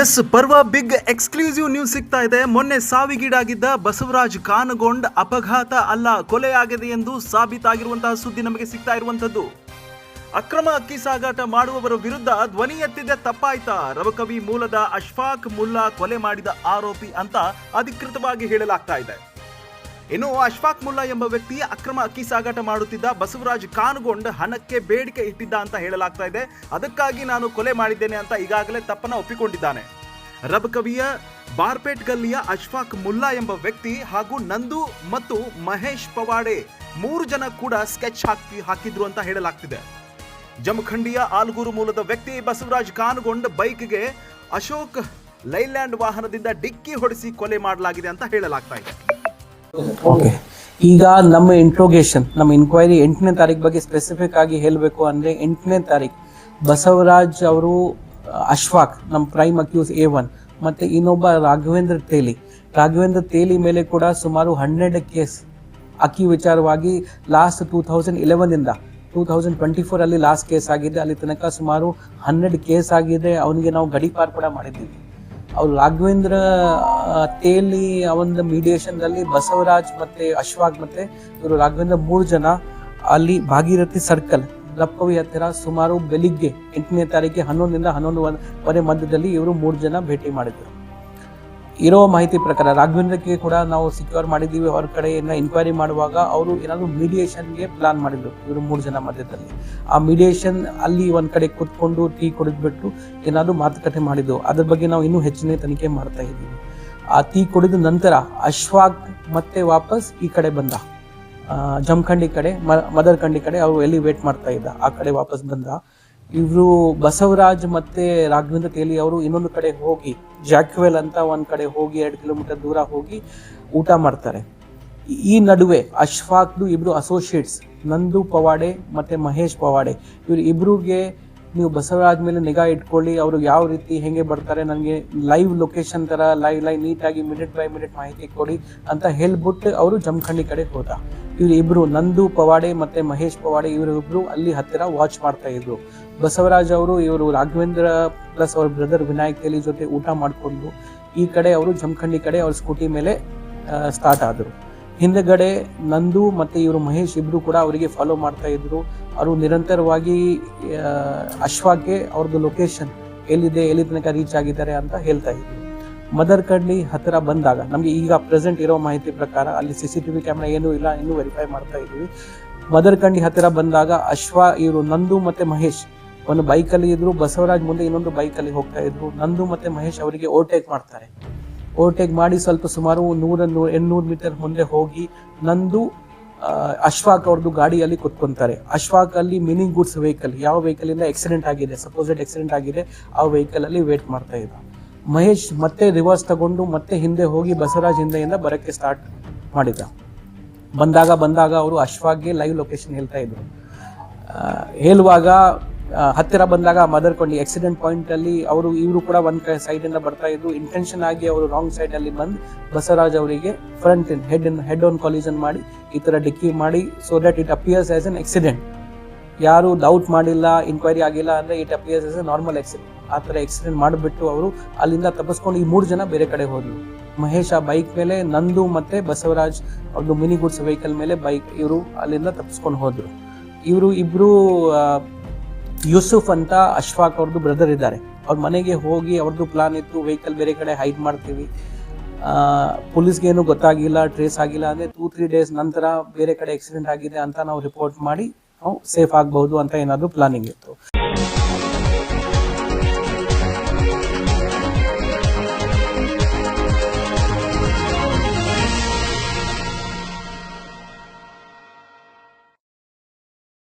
S, ಪರ್ವ big exclusive news ಸಿಗ್ತಾ ಇದೆ. ಮೊನ್ನೆ ಸಾವಿಗೀಡಾಗಿದ್ದ ಬಸವರಾಜ್ ಕಾನಗೊಂಡ್ ಅಪಘಾತ ಅಲ್ಲ, ಕೊಲೆಯಾಗಿದೆ ಎಂದು ಸಾಬೀತಾಗಿರುವಂತಹ ಸುದ್ದಿ ನಮಗೆ ಸಿಗ್ತಾ ಇರುವಂತದ್ದು ಅಕ್ರಮ ಅಕ್ಕಿ ಸಾಗಾಟ ಮಾಡುವವರ ವಿರುದ್ಧ ಧ್ವನಿ ಎತ್ತಿದ್ದ ತಪ್ಪಾಯ್ತಾ? ರವಕವಿ ಮೂಲದ ಅಶ್ಫಾಕ್ ಮುಲ್ಲಾ ಕೊಲೆ ಮಾಡಿದ ಆರೋಪಿ ಅಂತ ಅಧಿಕೃತವಾಗಿ ಹೇಳಲಾಗ್ತಾ ಇದೆ. ಇನ್ನು ಅಶ್ಫಾಕ್ ಮುಲ್ಲಾ ಎಂಬ ವ್ಯಕ್ತಿ ಅಕ್ರಮ ಅಕ್ಕಿ ಸಾಗಾಟ ಮಾಡುತ್ತಿದ್ದ ಬಸವರಾಜ್ ಕಾನ್ಗೊಂಡ್ ಹಣಕ್ಕೆ ಬೇಡಿಕೆ ಇಟ್ಟಿದ್ದ ಅಂತ ಹೇಳಲಾಗ್ತಾ ಇದೆ. ಅದಕ್ಕಾಗಿ ನಾನು ಕೊಲೆ ಮಾಡಿದ್ದೇನೆ ಅಂತ ಈಗಾಗಲೇ ತಪ್ಪನ್ನ ಒಪ್ಪಿಕೊಂಡಿದ್ದಾನೆ. ರಬ್ ಕವಿಯ ಬಾರ್ಪೇಟ್ ಗಲ್ಲಿಯ ಅಶ್ಫಾಕ್ ಮುಲ್ಲಾ ಎಂಬ ವ್ಯಕ್ತಿ ಹಾಗೂ ನಂದು ಮತ್ತು ಮಹೇಶ್ ಪವಾಡೆ ಮೂರು ಜನ ಕೂಡ ಸ್ಕೆಚ್ ಹಾಕಿ ಹಾಕಿದ್ರು ಅಂತ ಹೇಳಲಾಗ್ತಿದೆ. ಜಮಖಂಡಿಯ ಆಲ್ಗೂರು ಮೂಲದ ವ್ಯಕ್ತಿ ಬಸವರಾಜ್ ಕಾನ್ಗೊಂಡ್ ಬೈಕ್ಗೆ ಅಶೋಕ್ ಲೈಲ್ಯಾಂಡ್ ವಾಹನದಿಂದ ಡಿಕ್ಕಿ ಹೊಡೆಸಿ ಕೊಲೆ ಮಾಡಲಾಗಿದೆ ಅಂತ ಹೇಳಲಾಗ್ತಾ ಇದೆ. ಓಕೆ ಈಗ ನಮ್ಮ ಇಂಟ್ರೋಗೇಷನ್ ನಮ್ಮ ಇನ್ಕ್ವೈರಿ ಎಂಟನೇ ತಾರೀಕು ಬಗ್ಗೆ ಸ್ಪೆಸಿಫಿಕ್ ಆಗಿ ಹೇಳಬೇಕು ಅಂದರೆ ಎಂಟನೇ ತಾರೀಕು ಬಸವರಾಜ್ ಅವರು, ಅಶ್ವಾಕ್, ನಮ್ಮ ಪ್ರೈಮ್ ಅಕ್ಯೂಸ್ ಎ ಒನ್ ಮತ್ತು ಇನ್ನೊಬ್ಬ ರಾಘವೇಂದ್ರ ತೇಲಿ. ರಾಘವೇಂದ್ರ ತೇಲಿ ಮೇಲೆ ಕೂಡ ಸುಮಾರು ಹನ್ನೆರಡು ಕೇಸ್ ಅಕ್ಕಿ ವಿಚಾರವಾಗಿ ಲಾಸ್ಟ್ ಟೂ ತೌಸಂಡ್ ಇಲೆವೆನಿಂದ ಟೂ ತೌಸಂಡ್ ಟ್ವೆಂಟಿ ಫೋರಲ್ಲಿ ಲಾಸ್ಟ್ ಕೇಸ್ ಆಗಿದೆ. ಅಲ್ಲಿ ತನಕ ಸುಮಾರು ಹನ್ನೆರಡು ಕೇಸ್ ಆಗಿದೆ. ಅವನಿಗೆ ನಾವು ಗಡಿಪಾರ್ ಕೂಡ ಮಾಡಿದ್ದೀವಿ. ಅವ್ರು ರಾಘವೇಂದ್ರ ತೇಲಿ ಅವನ ಮೀಡಿಯೇಷನ್ದಲ್ಲಿ ಬಸವರಾಜ್ ಮತ್ತೆ ಅಶ್ವಾಗ್ ಮತ್ತೆ ಇವರು ರಾಘವೇಂದ್ರ ಮೂರು ಜನ. ಅಲ್ಲಿ ಭಾಗೀರಥಿ ಸರ್ಕಲ್ ಲಪ್ಪವಿ ಹತ್ತಿರ ಸುಮಾರು ಬೆಳಿಗ್ಗೆ ಎಂಟನೇ ತಾರೀಕಿಗೆ ಹನ್ನೊಂದರಿಂದ ಹನ್ನೊಂದು ವರೆ ಮಧ್ಯದಲ್ಲಿ ಇವರು ಮೂರು ಜನ ಭೇಟಿ ಮಾಡಿದ್ರು. ಇರೋ ಮಾಹಿತಿ ಪ್ರಕಾರ ರಾಘವೇಂದ್ರಕ್ಕೆ ಕೂಡ ನಾವು ಸಿಕ್ಯೂರ್ ಮಾಡಿದ್ದೀವಿ. ಅವ್ರ ಕಡೆಯಿಂದ ಇನ್ಕ್ವೈರಿ ಮಾಡುವಾಗ ಅವರು ಏನಾದರೂ ಮೀಡಿಯೇಷನ್ಗೆ ಪ್ಲಾನ್ ಮಾಡಿದ್ರು. ಇವರು ಮೂರು ಜನ ಮಧ್ಯದಲ್ಲಿ. ಆ ಮೀಡಿಯೇಷನ್ ಅಲ್ಲಿ ಒಂದು ಕಡೆ ಕೂತ್ಕೊಂಡು ಟೀ ಕುಡಿದ್ಬಿಟ್ಟು ಏನಾದರೂ ಮಾತುಕತೆ ಮಾಡಿದ್ದು ಅದ್ರ ಬಗ್ಗೆ ನಾವು ಇನ್ನೂ ಹೆಚ್ಚಿನ ತನಿಖೆ ಮಾಡ್ತಾ ಇದ್ದೀವಿ. ಆ ಟೀ ಕುಡಿದ ನಂತರ ಅಶ್ವಾಗ್ ಮತ್ತೆ ವಾಪಸ್ ಈ ಕಡೆ ಬಂದ. ಜಮಖಂಡಿ ಕಡೆ ಮದರ್ಖಂಡಿ ಕಡೆ ಅವರು ಎಲ್ಲಿ ವೇಟ್ ಮಾಡ್ತಾ ಇದ್ದ, ಆ ಕಡೆ ವಾಪಸ್ ಬಂದ. ಇವರು ಬಸವರಾಜ್ ಮತ್ತೆ ರಾಘವೇಂದ್ರ ತೇಲಿ ಅವರು ಇನ್ನೊಂದು ಕಡೆ ಹೋಗಿ, ಜಾಕ್ವೆಲ್ ಅಂತ ಒಂದ್ ಕಡೆ ಹೋಗಿ, ಎರಡು ಕಿಲೋಮೀಟರ್ ದೂರ ಹೋಗಿ ಊಟ ಮಾಡ್ತಾರೆ. ಈ- ನಡುವೆ ಅಶ್ಫಾಕ್ದು ಇಬ್ರು ಅಸೋಸಿಯೇಟ್ಸ್ ನಂದು ಪವಾಡೆ ಮತ್ತೆ ಮಹೇಶ್ ಪವಾಡೆ. ಇವ್ರು ಇಬ್ರಿಗೆ ನೀವು ಬಸವರಾಜ್ ಮೇಲೆ ನಿಗಾ ಇಟ್ಕೊಳ್ಳಿ, ಅವರು ಯಾವ ರೀತಿ ಹೆಂಗೆ ಬರ್ತಾರೆ, ನನಗೆ ಲೈವ್ ಲೊಕೇಶನ್ ಥರ ಲೈವ್ ಲೈವ್ ನೀಟಾಗಿ ಮಿನಿಟ್ ಬೈ ಮಿನಿಟ್ ಮಾಹಿತಿ ಕೊಡಿ ಅಂತ ಹೇಳ್ಬಿಟ್ಟು ಅವರು ಜಮಖಂಡಿ ಕಡೆ ಹೋದ. ಇವರು ಇಬ್ಬರು ನಂದು ಪವಾಡೆ ಮತ್ತು ಮಹೇಶ್ ಪವಾಡೆ ಇವರು ಇಬ್ರು ಅಲ್ಲಿ ಹತ್ತಿರ ವಾಚ್ ಮಾಡ್ತಾ ಇದ್ರು. ಬಸವರಾಜ್ ಅವರು, ಇವರು ರಾಘವೇಂದ್ರ ಪ್ಲಸ್ ಅವ್ರ ಬ್ರದರ್ ವಿನಾಯಕ್ ತೇಲಿ ಜೊತೆ ಊಟ ಮಾಡಿಕೊಂಡು ಈ ಕಡೆ ಅವರು ಜಮಖಂಡಿ ಕಡೆ ಅವ್ರ ಸ್ಕೂಟಿ ಮೇಲೆ ಸ್ಟಾರ್ಟ್ ಆದರು. ಹಿಂದೆಗಡೆ ನಂದು ಮತ್ತು ಇವರು ಮಹೇಶ್ ಇಬ್ಬರು ಕೂಡ ಅವರಿಗೆ ಫಾಲೋ ಮಾಡ್ತಾ ಇದ್ರು. ಅವರು ನಿರಂತರವಾಗಿ ಅಶ್ವಾಗೆ ಅವ್ರದ್ದು ಲೊಕೇಶನ್ ಎಲ್ಲಿದೆ, ಎಲ್ಲಿ ತನಕ ರೀಚ್ ಆಗಿದ್ದಾರೆ ಅಂತ ಹೇಳ್ತಾ ಇದ್ರು ಮದರ್ ಕಡ್ಲಿ ಹತ್ತಿರ ಬಂದಾಗ, ನಮಗೆ ಈಗ ಪ್ರೆಸೆಂಟ್ ಇರೋ ಮಾಹಿತಿ ಪ್ರಕಾರ ಅಲ್ಲಿ C C T V camera ಏನೂ ಇಲ್ಲ, ಇನ್ನೂ ವೆರಿಫೈ ಮಾಡ್ತಾ ಇದ್ದೀವಿ ಮದರ್ ಕಂಡಿ ಹತ್ತಿರ ಬಂದಾಗ ಅಶ್ವ, ಇವರು ನಂದು ಮತ್ತೆ ಮಹೇಶ್. ಒಂದು ಬೈಕಲ್ಲಿ ಇದ್ದರು ಬಸವರಾಜ್ ಮುಂದೆ ಇನ್ನೊಂದು ಬೈಕಲ್ಲಿ ಹೋಗ್ತಾ ಇದ್ರು. ನಂದು ಮತ್ತೆ ಮಹೇಶ್ ಅವರಿಗೆ ಓವರ್ಟೇಕ್ ಮಾಡ್ತಾರೆ. ಓವರ್ಟೇಕ್ ಮಾಡಿ ಸ್ವಲ್ಪ ಸುಮಾರು ನೂರ ನೂ, ಎಂಟ್ನೂರು ಮೀಟರ್ ಮುಂದೆ ಹೋಗಿ, ನಂದು ಅಶ್ವಾಕ್ ಅವ್ರದ್ದು ಗಾಡಿಯಲ್ಲಿ ಕುತ್ಕೊಂತಾರೆ. ಅಶ್ವಾಕ್ ಅಲ್ಲಿ ಮಿನಿ ಗುಡ್ಸ್ ವೆಹಿಕಲ್ ಯಾವ ವೆಹಿಕಲ್ ಇಂದ ಆಕ್ಸಿಡೆಂಟ್ ಆಗಿದೆ ಸಪೋಸಿಟ್ ಆಕ್ಸಿಡೆಂಟ್ ಆಗಿದೆ, ಆ ವೆಹಿಕಲ್ ಅಲ್ಲಿ ವೇಟ್ ಮಾಡ್ತಾ ಇದ್ದ. ಮಹೇಶ್ ಮತ್ತೆ ರಿವರ್ಸ್ ತಗೊಂಡು ಮತ್ತೆ ಹಿಂದೆ ಹೋಗಿ ಬಸವರಾಜ್ ಹಿಂದೆಯಿಂದ ಬರಕ್ಕೆ ಸ್ಟಾರ್ಟ್ ಮಾಡಿದ. ಬಂದಾಗ ಬಂದಾಗ ಅವರು ಅಶ್ವಾಗ್ಗೆ ಲೈವ್ ಲೊಕೇಶನ್ ಹೇಳ್ತಾ ಇದ್ರು. ಹೇಳುವಾಗ ಹತ್ತಿರ ಬಂದಾಗ ಮದರ್ಕೊಂಡಿ ಆಕ್ಸಿಡೆಂಟ್ ಪಾಯಿಂಟ್ ಅಲ್ಲಿ ಅವರು, ಇವರು ಕೂಡ ಒಂದ್ ಸೈಡ್ ಇಂದ ಬರ್ತಾ ಇದ್ರು. ಇಂಟೆನ್ಷನ್ ಆಗಿ ಅವರು ರಾಂಗ್ ಸೈಡ್ ಅಲ್ಲಿ ಬಂದು ಬಸವರಾಜ್ ಅವರಿಗೆ front in head in head on collision ಮಾಡಿ ಈ ತರ ಡಿಕ್ಕಿ ಮಾಡಿ so that it appears as an accident ಯಾರು ಡೌಟ್ ಮಾಡಿಲ್ಲ ಇನ್ಕ್ವೈರಿ ಆಗಿಲ್ಲ ಅಂದ್ರೆ it appears as a normal accident ಆ ಥರ ಆಕ್ಸಿಡೆಂಟ್ ಮಾಡಿಬಿಟ್ಟು ಅವರು ಅಲ್ಲಿಂದ ತಪ್ಪಿಸ್ಕೊಂಡು ಈ ಮೂರು ಜನ ಬೇರೆ ಕಡೆ ಹೋದ್ರು. ಮಹೇಶ ಬೈಕ್ ಮೇಲೆ, ನಂದು ಮತ್ತೆ ಬಸವರಾಜ್ ಅವ್ರದ್ದು ಮಿನಿ ಗುಡ್ಸ್ ವೆಹಿಕಲ್ ಮೇಲೆ ಬೈಕ್ ಇವರು ಅಲ್ಲಿಂದ ತಪ್ಪಿಸ್ಕೊಂಡು ಹೋದ್ರು. ಇವರು ಇಬ್ರು ಯೂಸುಫ್ ಅಂತ ಅಶ್ಫಾಕ್ ಅವ್ರದ್ದು ಬ್ರದರ್ ಇದ್ದಾರೆ. ಅವ್ರ ಮನೆಗೆ ಹೋಗಿ ಅವ್ರದ್ದು ಪ್ಲಾನ್ ಇತ್ತು ವೆಹಿಕಲ್ ಬೇರೆ ಕಡೆ ಹೈಡ್ ಮಾಡ್ತೀವಿ. ಪೊಲೀಸ್ಗೆ ಏನು ಗೊತ್ತಾಗಿಲ್ಲ ಟ್ರೇಸ್ ಆಗಿಲ್ಲ ಅಂದರೆ ಟೂ ತ್ರೀ ಡೇಸ್ ನಂತರ ಬೇರೆ ಕಡೆ ಆಕ್ಸಿಡೆಂಟ್ ಆಗಿದೆ ಅಂತ ನಾವು ರಿಪೋರ್ಟ್ ಮಾಡಿ ನಾವು ಸೇಫ್ ಆಗಬಹುದು ಅಂತ ಏನಾದರೂ ಪ್ಲಾನಿಂಗ್ ಇತ್ತು.